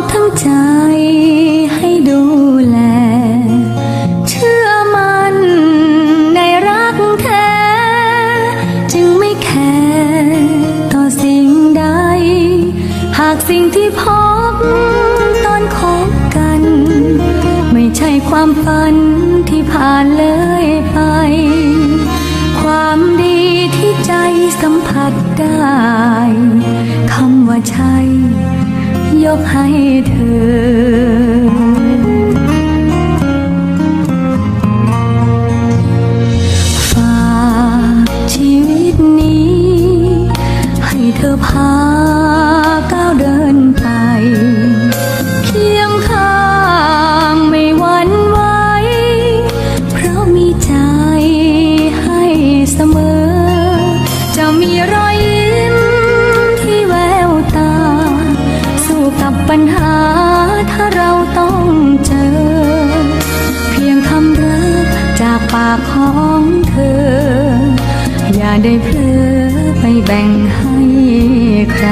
อบทั้งใจให้ดูแล เชื่อมันในรักแท้ จึงไม่แคร์ต่อสิ่งใด หากสิ่งที่พบตอนคบกัน ไม่ใช่ความฝันที่ผ่านเลยไป ความดีที่ใจสัมผัสได้ คำว่าใช่ ยกให้เธอเธอพาก้าวเดินไปเคียง ปัญหาถ้าเราต้องเจอ เพียงคำรักจากปากของเธอ อย่าได้เพลอไปแบ่งให้ใคร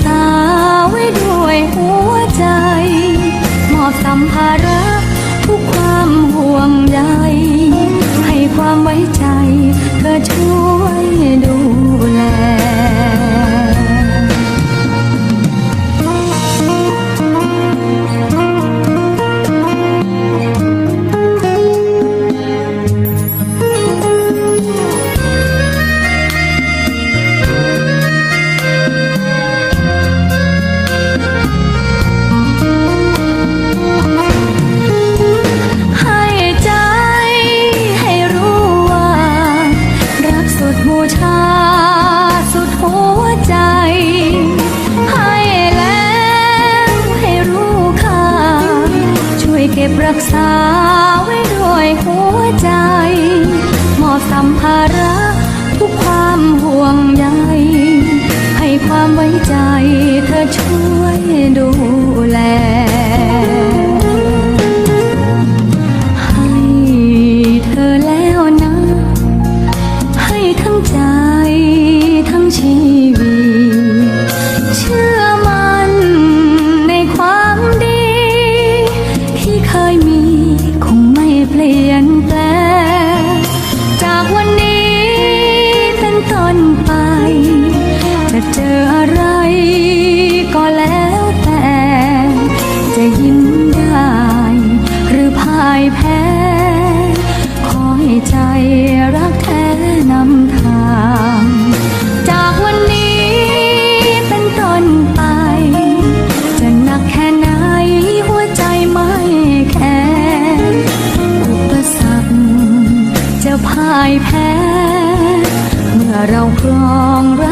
ษาไว้ด้วยหัว ทั้งใจทั้งชีวิต เชื่อมันในความดี ที่เคยมีคงไม่เปลี่ยนแปลงจากวันนี้เป็นต้นไป จะเจออะไรก็แล้วแต่ จะยิ้มได้หรือพ่ายแพ้ ขอให้ใจายแพ้ เมื่อเราครองรัก